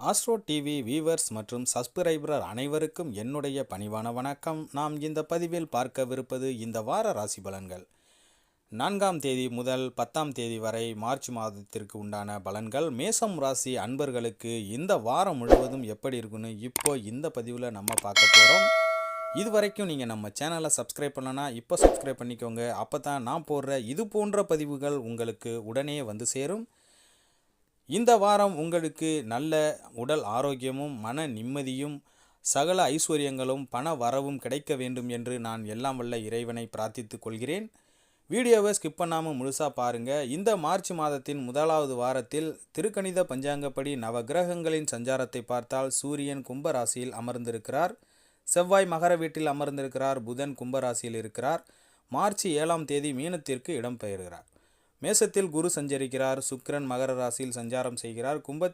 Astro TV viewers மற்றும் subscriber அனைவருக்கும் என்னுடைய பணிவான வணக்கம். நாம் இந்த பதிவில் பார்க்கவிருப்பது இந்த வார ராசி பலன்கள். நான்காம் தேதி முதல் பத்தாம் தேதி வரை மார்ச் மாதத்திற்கு உண்டான பலன்கள். மேசம் ராசி அன்பர்களுக்கு இந்த வாரம் முழுவதும் எப்படி இருக்குன்னு இப்போ இந்த பதிவில் நம்ம பார்க்க போகிறோம் இது வரைக்கும் நீங்கள் நம்ம சேனலை சப்ஸ்கிரைப் பண்ணலன்னா இப்போ சப்ஸ்கிரைப் பண்ணிக்கோங்க. அப்போ தான் நான் போடுற இது போன்ற பதிவுகள் உங்களுக்கு உடனே வந்து சேரும். இந்த வாரம் உங்களுக்கு நல்ல உடல் ஆரோக்கியமும் மன நிம்மதியும் சகல ஐஸ்வர்யங்களும் பண வரவும் கிடைக்க வேண்டும் என்று நான் எல்லாம் வல்ல இறைவனை பிரார்த்தித்துக் கொள்கிறேன். வீடியோவை ஸ்கிப் பண்ணாமல் முழுசாக பாருங்கள் இந்த மார்ச் மாதத்தின் முதலாவது வாரத்தில் திருக்கணித பஞ்சாங்கப்படி நவகிரகங்களின் சஞ்சாரத்தை பார்த்தால் சூரியன் கும்பராசியில் அமர்ந்திருக்கிறார். செவ்வாய் மகர வீட்டில் அமர்ந்திருக்கிறார். புதன் கும்பராசியில் இருக்கிறார். மார்ச் ஏழாம் தேதி மீனத்திற்கு இடம்பெயர்கிறார். மேசத்தில் குரு சஞ்சரிக்கிறார் சுக்கிரன் மகர ராசியில் சஞ்சாரம் செய்கிறார் கும்ப